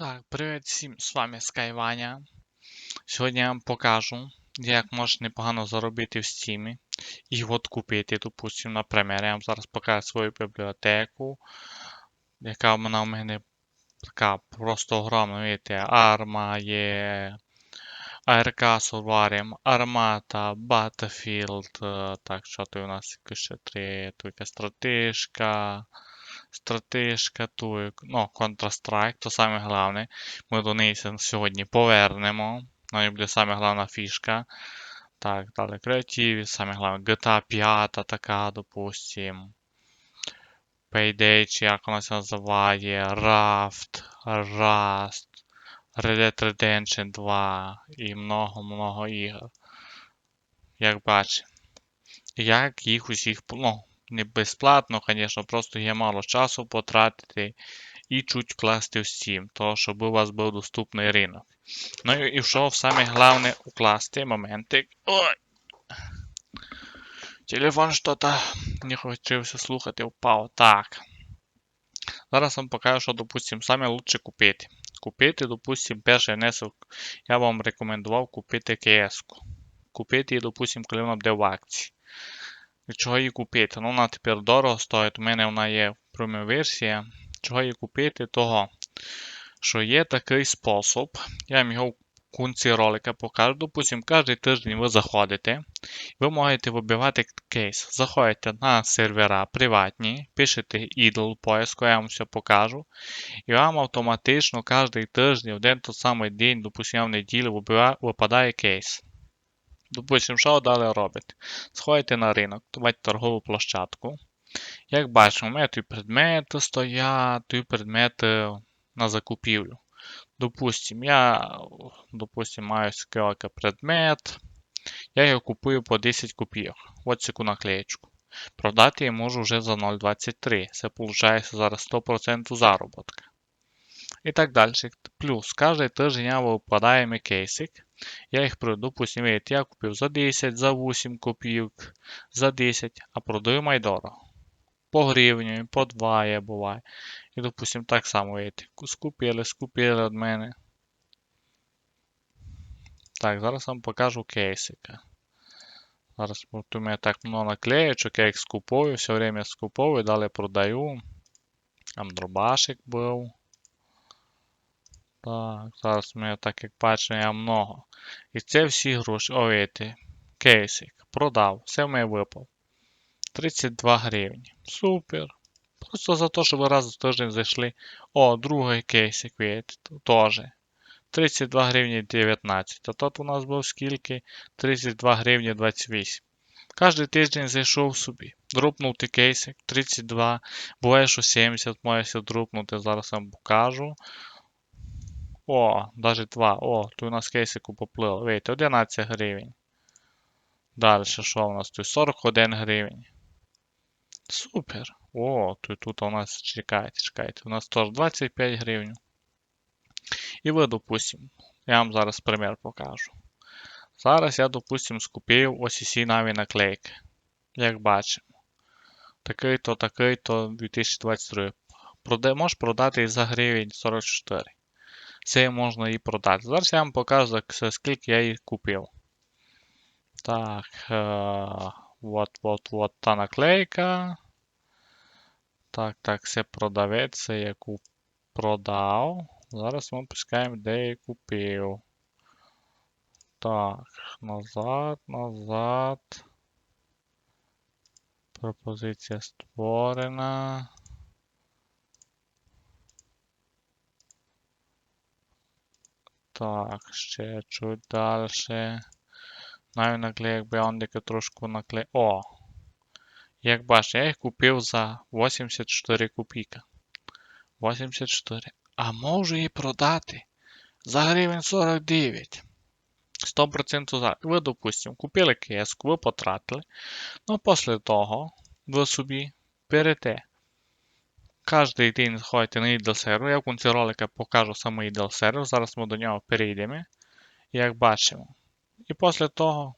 Так, привіт всім, з вами Скайваня. Сьогодні я вам покажу, як можна непогано заробити в Steam і от купити, допустим, на пример. Я вам зараз покажу свою бібліотеку, яка вона у мене така просто огромна. Видите, Арма є, ARK Solarium, Armata, Battlefield, е, так, що тут у нас ще три, тут стратежка, стратежка, тут, ну, Counter-Strike, то саме головне. Ми до неї сьогодні повернемо. Ну, буде саме головна фішка. Так, далі креативі, саме головне GTA 5 така, допустим. Payday, чи як вона це називає, Raft, Rust, Red Dead Redemption 2 і много-много ігор. Як бачите. Як їх усіх, ну, не безплатно, звісно, просто є мало часу потратити і чуть вкласти в Steam, то щоб у вас був доступний ринок. Ну і що саме головне укласти моментик. Ой! Телефон що-то не хотівся слухати, впав. Так. Зараз вам покажу, що, допустим, саме лучше купити. Купити, допустим, перший внесок. Я вам рекомендував купити КС-ку. Купити допустим, коли вона буде в акції. Чого її купити? Ну, вона тепер дорого стоїть. У мене вона є преміум версія. Чого її купити? Того, що є такий спосіб. Я вам його в кінці ролика покажу. Допустим, кожен тиждень ви заходите. Ви можете вибивати кейс. Заходите на сервера приватні, пишете idle поиску, я вам все покажу. І вам автоматично кожен тиждень, в один той самий день, допустим, в неділю випадає кейс. Допустим, що далі робите? Сходите на ринок, давайте торгову площадку. Як бачимо, у мене тут предмети стоять, тут предмети на закупівлю. Допустим, я допустим, маю скільки предмет. Я його купую по 10 копійок. Ось цю наклеєчку. Продати я можу вже за 0,23. Це виходить зараз 100% заробітка. І так далі. Плюс, тиждень я випадає мій кейсик. Я їх продаю, допустим, видите, я купив за 10, за 8 копійок, за 10, а продаю майдорого. По гривню, по 2 я буває. І, допустим, так само, видите, скупили, скупили від мене. Так, зараз вам покажу кейсика. Зараз у мене так много наклеєчок, я їх скуповую, все время скуповую, далі продаю. Там дробашик був. Так, зараз мене так як бачимо, много. І це всі гроші. О, видите, кейсик. Продав. Все в мене випав. 32 гривні. Супер. Просто за те, що ви раз в тиждень зайшли. О, другий кейсик, видите, теж. 32 гривні 19. А тут у нас був скільки? 32 гривні 28. Кожен тиждень зайшов собі. Дропнув ти кейсик 32. Буває, що 70 маєшся дропнути. Зараз вам покажу. О, навіть 2. О, тут у нас кейсику поплило. Видите, 11 гривень. Далі, що у нас тут? 41 гривень. Супер. О, тут, тут у нас, чекайте, чекайте, у нас теж 25 гривень. І ви, допустим, я вам зараз примір покажу. Зараз я, допустим, скупив ось ці нові наклейки. Як бачимо. Такий-то, такий-то 2023. Прода... Можеш продати і за гривень 44. Це можна і продати. Зараз я вам покажу, скільки я їх купив. Так. Е... Вот, вот, вот та наклейка. Так, так, це продавець, це я продав. Зараз ми пускаємо, де я купив. Так, назад, назад. Пропозиція створена. Так, ще чуть далі. Навіть наклеїк беондики трошку наклеїв. О! Як бачите, я їх купив за 84 копійка. 84. А можу її продати за гривень 49. 100% за. Ви, допустимо, купили кеску, ви потратили. Ну, після того ви собі берете. Кожний день заходите на idle сервер. Я в кінці ролика покажу саме idle сервер. Зараз ми до нього перейдемо. Як бачимо. І після того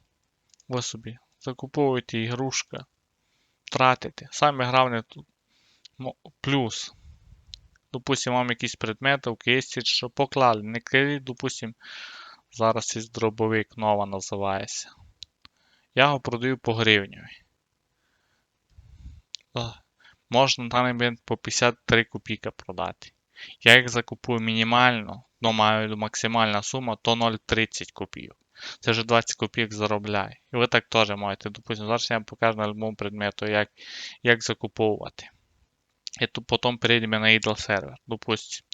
ви собі закуповуєте ігрушка, тратите. Саме головне тут плюс допустим, вам якісь предмети в кисті, що поклали. Не кладіть, допустим, зараз із дробовик нова називається. Я його продаю по гривневі. Можна на даний момент по 53 копійки продати. Я їх закупую мінімально, ну маю максимальна сума, то 0,30 копійок. Це вже 20 копійок заробляє. І ви так теж можете. Допустим, зараз я вам покажу на любому предмету, як, як закуповувати. І тут потім перейдемо на idle сервер. Допустим,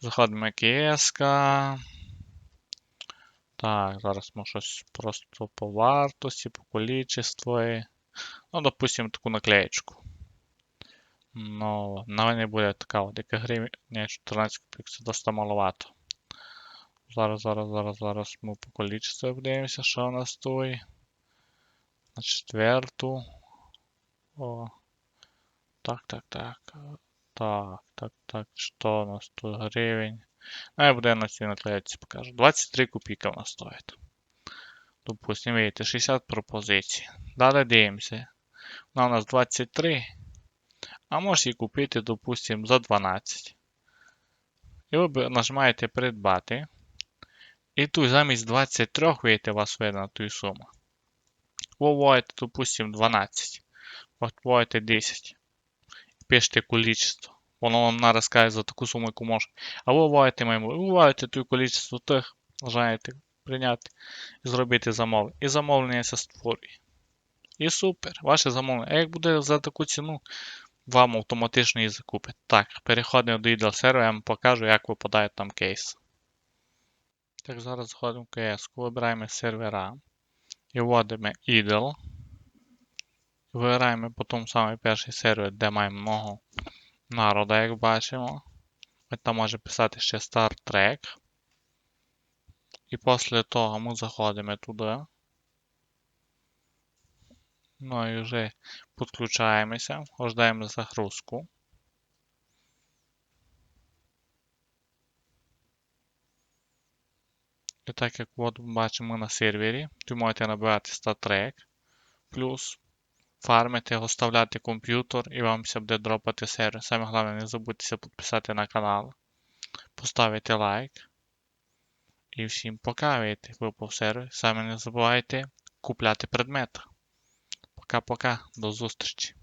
заходимо KS. Так, зараз ми щось просто по вартості, по количеству. Ну, допустим, таку наклеєчку. Ну, на мене буде така яка гривня, ні, 14 копійок, це досить маловато. Зараз, зараз, зараз, зараз ми по количеству подивимося, що у нас стоїть. На четверту. О. Так, так, так. Так, так, так. Що у нас тут гривень? А я буде на цій наклеїці покажу. 23 копійки у нас стоїть. Допустим, видите, 60 пропозицій. Далі дивимося. Вона у нас 23. А можеш її купити, допустим, за 12. І ви нажимаєте придбати. І тут замість 23 видите, у вас видно ту суму. Вводите, допустим, 12. От вводите 10. Пишете количество. Воно вам нараз каже за таку суму, яку може. А ви вводите мимо. Вводите ту количество тих, нажимаєте прийняти і зробити замовлення. І замовлення це створює. І супер. Ваше замовлення. А як буде за таку ціну, вам автоматично її закупить. Так, переходимо до idle сервера, я вам покажу, як випадає там кейс. Так, зараз заходимо в CS, вибираємо сервера і вводимо idle. Вибираємо потім самий перший сервер, де маємо много народу, як бачимо. Ми там може писати ще Star Trek. І після того ми заходимо туди. Ну і вже підключаємося, ожидаємо загрузку. І так як от бачимо на сервері, ви можете набирати StatTrack, плюс фармити, оставляти комп'ютер і вам все буде дропати сервер. Саме головне, не забудьте підписати на канал, поставити лайк. І всім пока, вийти випав сервер. Саме не забувайте купляти предмети. Пока-пока, до зустрічі.